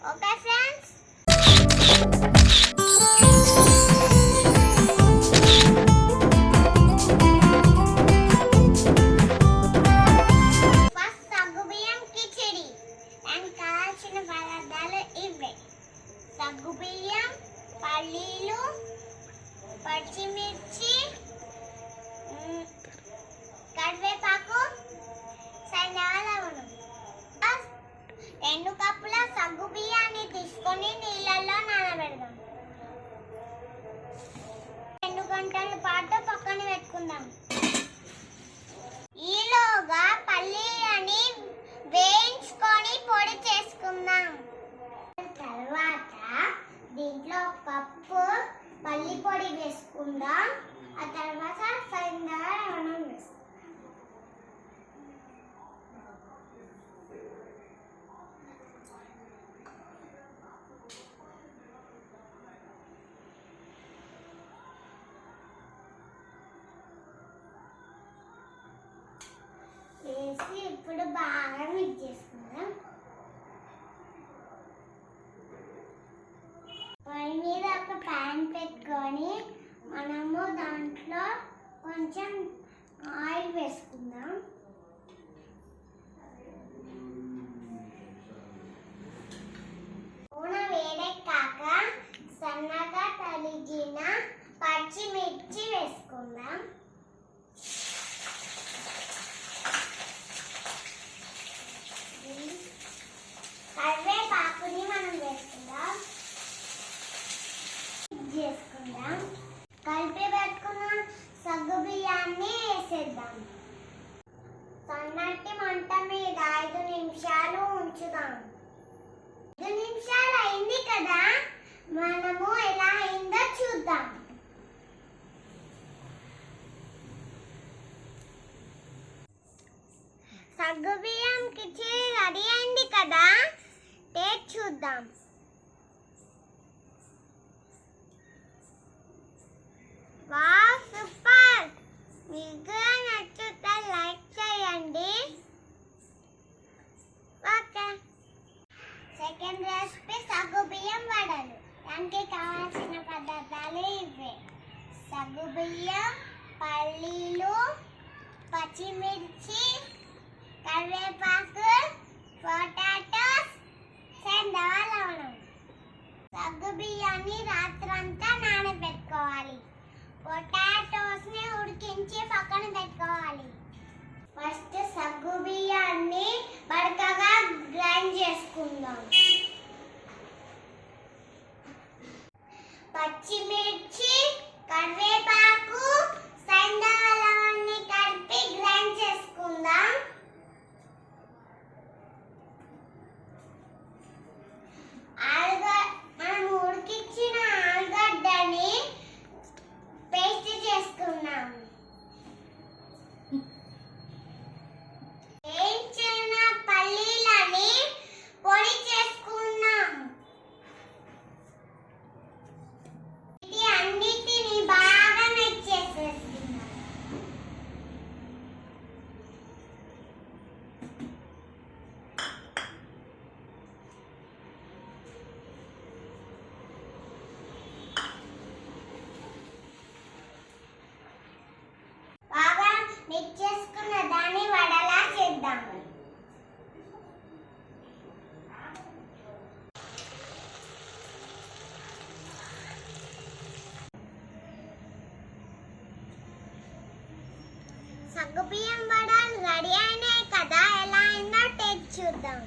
Okay, friends. రెండు కప్పుల సగ్గు బియ్యాన్ని తీసుకొని నీళ్ళల్లో నానబెడదాం. రెండు గంటల పాటు పక్కన పెట్టుకుందాం. ఈలోగా పల్లీలని వేయించుకొని పొడి చేసుకుందాం. తర్వాత దీంట్లో ఒక కప్పు పల్లి పొడి వేసుకుందాం. ఆ తర్వాత సరిగ్గా మనం వేసుకుందాం. వేసి ఇప్పుడు బాగా మిక్స్ చేసుకుందాం. పొయ్యి మీద ఒక ప్యాన్ పెట్టుకొని మనము దాంట్లో కొంచెం ఆయిల్ వేసుకుందాం నూనె వేడెక్కాక సన్నగా తరిగిన పచ్చిమిర్చి వేసుకుందాం కరివేపాకుని మనం వేసుకుందాం చేసుకుందాం కలిపి పెట్టుకున్న సగ్గు బియ్యాన్ని వేసేద్దాం సన్నటి మంట మీద ఐదు నిమిషాలు ఉంచుదాం. ఐదు నిమిషాలు అయింది కదా? మనము ఎలా అయిందో చూద్దాం. సగ్గు బియ్యం కిచిడి రెడీ అయింది కదా? టేస్ట్ చూద్దాం. సెకండ్ రెసిపీ సగ్గు బియ్యం వడలు. దానికి కావాల్సిన పదార్థాలు ఇవే. సగ్గు బియ్యం పల్లీలు పచ్చిమిర్చి కరివేపాకు పొటాటోస్ సెందవ లవణం. సగ్గు బియ్యాన్ని రాత్రంతా నానబెట్టుకోవాలి. పొటాటోస్ని ఉడికించి పక్కన పెట్టుకోవాలి. ఫస్ట్ సగ్గు బియ్యాన్ని బడకగా గ్రైండ్ చేసుకుందాం. పచ్చిమిర్చి మిక్స్ చేసుకున్న దాన్ని వడలా చేద్దాం సగ్గుబియ్యం వడలు రెడీ అయినాయి కదా ఎలా అయిందో టేస్ట్ చూద్దాం.